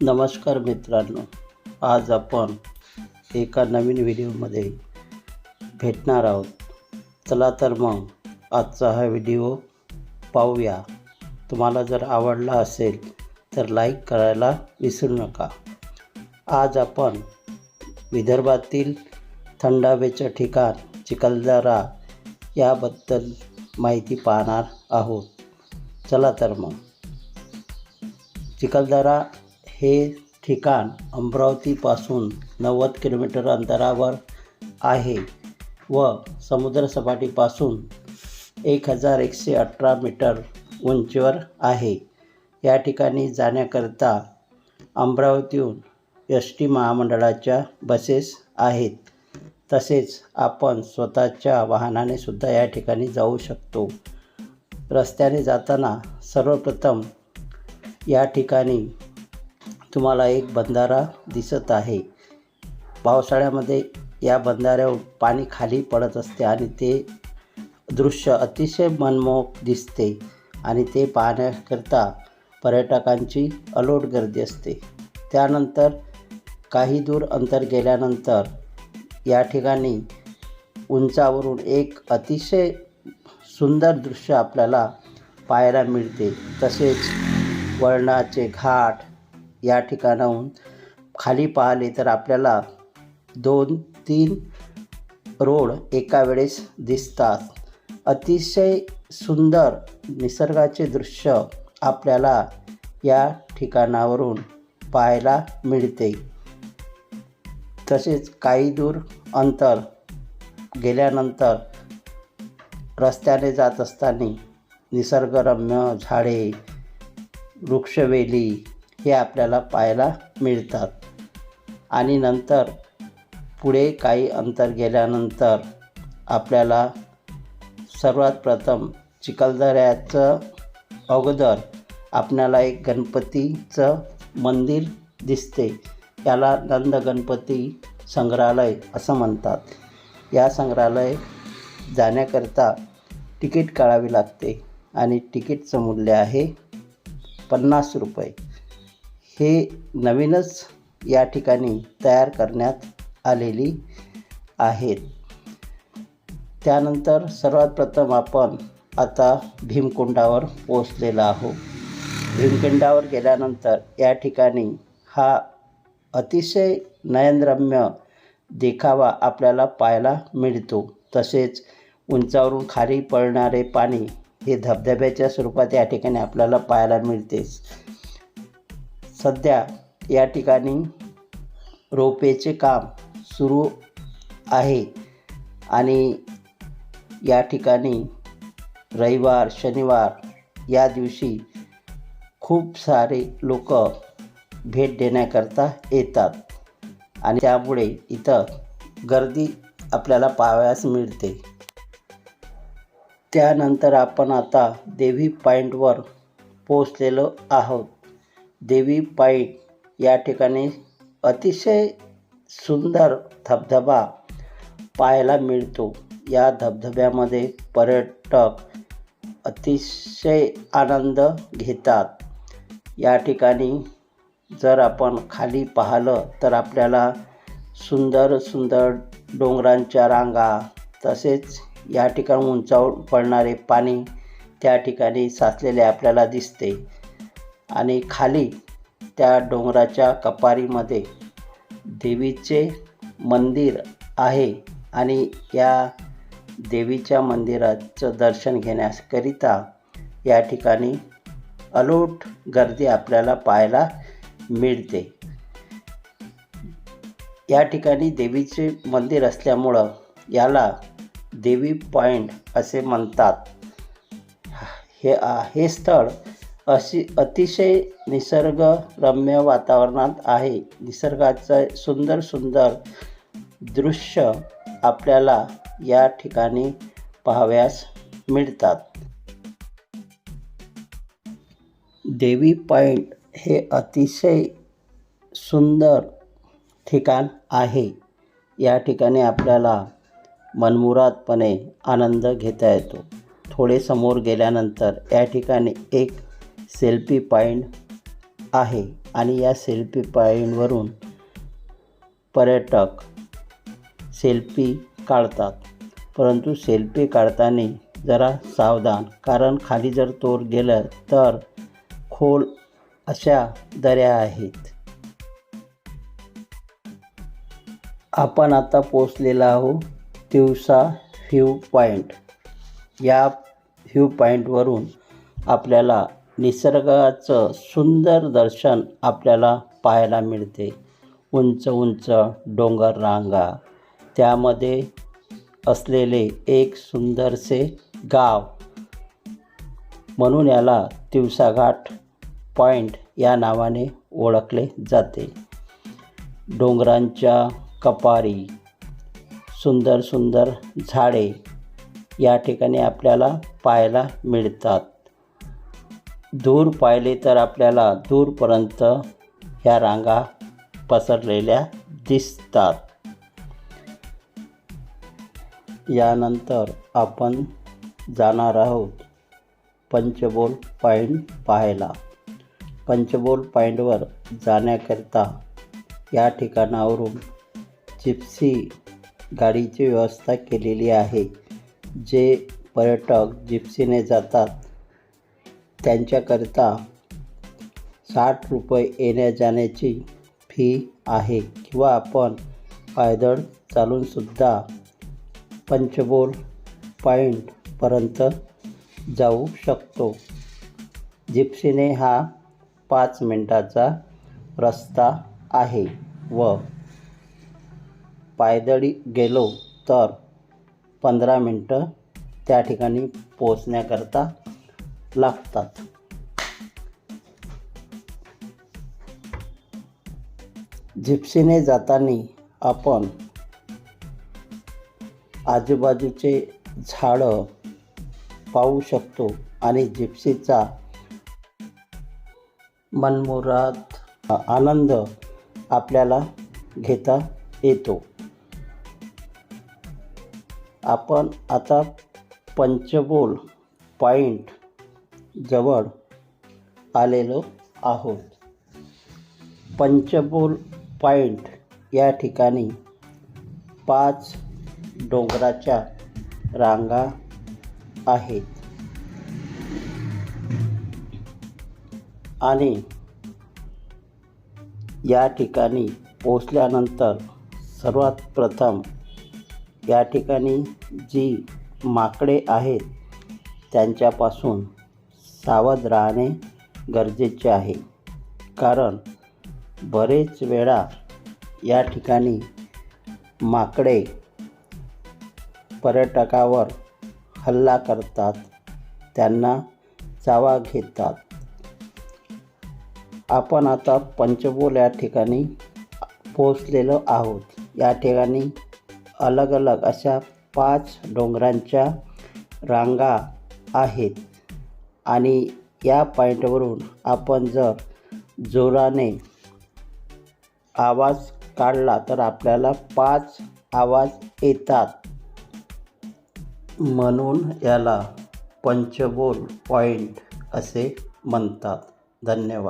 नमस्कार मित्रांनो. आज आपण एका नवीन व्हिडिओमध्ये भेटणार आहोत. चला तर मग आजचा हा व्हिडिओ पाहूया. तुम्हाला जर आवडला असेल तर लाईक करायला विसरू नका. आज आपण विदर्भातील थंड हवेचं ठिकाण चिखलदरा याबद्दल माहिती पाहणार आहोत. चला तर मग. चिखलदरा हे ठिकाण अमरावतीपासून नव्वद किलोमीटर अंतरावर आहे व समुद्रसपाटीपासून एक हजार एकशे अठरा मीटर उंचीवर आहे. या ठिकाणी जाण्याकरता अमरावतीहून एस टी महामंडळाच्या बसेस आहेत. तसेच आपण स्वतःच्या वाहनाने सुद्धा या ठिकाणी जाऊ शकतो. रस्त्याने जाताना सर्वप्रथम या ठिकाणी तुम्हाला एक बंधारा दिसत आहे. पावसाळ्यामध्ये या बंधाऱ्यावर पाणी खाली पडत असते आणि ते दृश्य अतिशय मनमोहक दिसते आणि ते पाहण्याकरता पर्यटकांची अलोट गर्दी असते. त्यानंतर काही दूर अंतर गेल्यानंतर या ठिकाणी उंचावरून एक अतिशय सुंदर दृश्य आपल्याला पाहायला मिळते. तसेच वळणाचे घाट या ठिकाणाहून खाली पाहिले तर आपल्याला दोन तीन रोड एका वेळेस दिसतात. अतिशय सुंदर निसर्गाचे दृश्य आपल्याला या ठिकाणावरून पाहायला मिळते. तसेच काही दूर अंतर गेल्यानंतर रस्त्याने जात असताना निसर्गरम्य झाडे वृक्षवेली हे आपल्याला पाहायला मिळतात. आणि नंतर पुढे काही अंतर गेल्यानंतर आपल्याला सर्वात प्रथम चिखलदऱ्याचं अगोदर आपल्याला एक गणपतीचं मंदिर दिसते. याला नंद गणपती संग्रहालय असं म्हणतात. या संग्रहालय जाण्याकरता तिकीट काढावी लागते. आणि तिकीटचं मूल्य आहे पन्नास रुपये. हे नवीनच या ठिकाणी तयार करण्यात आलेली आहेत. त्यानंतर सर्वात प्रथम आपण आता भीमकुंडावर पोचलेलो आहोत. भीमकुंडावर गेल्यानंतर या ठिकाणी हा अतिशय नयनरम्य देखावा आपल्याला पाहायला मिळतो. तसेच उंचावरून खाली पडणारे पाणी हे धबधब्याच्या स्वरूपात या ठिकाणी आपल्याला पाहायला मिळतेच. सध्या या ठिकाणी रोपेचे काम सुरू आहे आणि या ठिकाणी रविवार शनिवार या दिवशी खूप सारे लोक भेट देण्याकरता येतात आणि त्यामुळे इथं गर्दी आपल्याला पाहावयास मिळते. त्यानंतर आपण आता देवी पॉईंटवर पोचलेलो आहोत. देवी पाईट या ठिकाणी अतिशय सुंदर धबधबा पाहायला मिळतो. या धबधब्यामध्ये पर्यटक अतिशय आनंद घेतात. या ठिकाणी जर आपण खाली पाहिलं तर आपल्याला सुंदर सुंदर डोंगरांच्या रांगा तसेच या ठिकाणी उंचावर पडणारे पाणी त्या ठिकाणी साचलेले आपल्याला दिसते. आणि खाली त्या डोंगराच्या कपारीमध्ये देवीचे मंदिर आहे आणि या देवीच्या मंदिराचं दर्शन घेण्याकरिता या ठिकाणी अलोट गर्दी आपल्याला पाहायला मिळते. या ठिकाणी देवीचे मंदिर असल्यामुळं याला देवी पॉईंट असे म्हणतात. हे हे स्थळ अशी अतिशय निसर्गरम्य वातावरणात आहे. निसर्गाचं सुंदर सुंदर दृश्य आपल्याला या ठिकाणी पाहाव्यास मिळतात. देवी पॉईंट हे अतिशय सुंदर ठिकाण आहे. या ठिकाणी आपल्याला मनमुरादपणे आनंद घेता येतो. थोडे समोर गेल्यानंतर या ठिकाणी एक सेल्फी पॉईंट आहे आणि या सेल्फी पॉईंटवरून पर्यटक सेल्फी काढतात. परंतु सेल्फी काढताना जरा सावधान कारण खाली जर तोर गेलं तर खोल अशा दऱ्या आहेत. आपण आता पोचलेला आहोत तिवसा व्ह्यू पॉईंट या व्ह्यू पॉईंटवरून आपल्याला निसर्गाचं सुंदर दर्शन आपल्याला पाहायला मिळते. उंच उंच डोंगर रांगा त्यामध्ये असलेले एक सुंदरसे गाव. म्हणून याला तिवसाघाट पॉईंट या नावाने ओळखले जाते. डोंगरांच्या कपारी सुंदर सुंदर झाडे या ठिकाणी आपल्याला पाहायला मिळतात. दूर पाहिले तर आपल्याला दूरपर्यंत ह्या रांगा पसरलेल्या दिसतात. यानंतर आपण जाणार आहोत पंचबोल पॉईंट पाहायला. पंचबोल पॉईंटवर जाण्याकरिता या ठिकाणावरून जिप्सी गाडीची व्यवस्था केलेली आहे जे पर्यटक जिप्सीने जातात. त्यांच्याकरिता साठ रुपये येण्या जाण्याची फी आहे किंवा आपण पायदळ चालूनसुद्धा पंचबोल पॉईंटपर्यंत जाऊ शकतो. जिप्सीने हा पाच मिनटाचा रस्ता आहे व पायदळी गेलो तर पंधरा मिनटं त्या ठिकाणी पोचण्याकरता लागतात. जिप्सीने जाताना आपण आजूबाजूचे झाडं पाहू शकतो आणि जिप्सीचा मनमुरात आनंद आपल्याला घेता येतो. आपण आता पंचबोल पॉईंट जवळ आलेलो आहोत. पंचबोल पॉईंट या ठिकाणी पाच डोंगराच्या रांगा आहेत. आणि या ठिकाणी पोचल्यानंतर सर्वात प्रथम या ठिकाणी जी माकडे आहेत त्यांच्यापासून सावध राहणे गरजेचे आहे. कारण बरेच वेळा या ठिकाणी माकडे पर्यटकावर हल्ला करतात. त्यांना चावा घेतात. आपण आता पंचबोल या ठिकाणी पोचलेलो आहोत. या ठिकाणी अलग अलग अशा पाच डोंगरांच्या रांगा आहेत. आणि या पॉईंटवरून आपण जर जोराने आवाज काढला तर आपल्याला पाच आवाज येतात. म्हणून याला पंचबोल पॉईंट असे म्हणतात. धन्यवाद.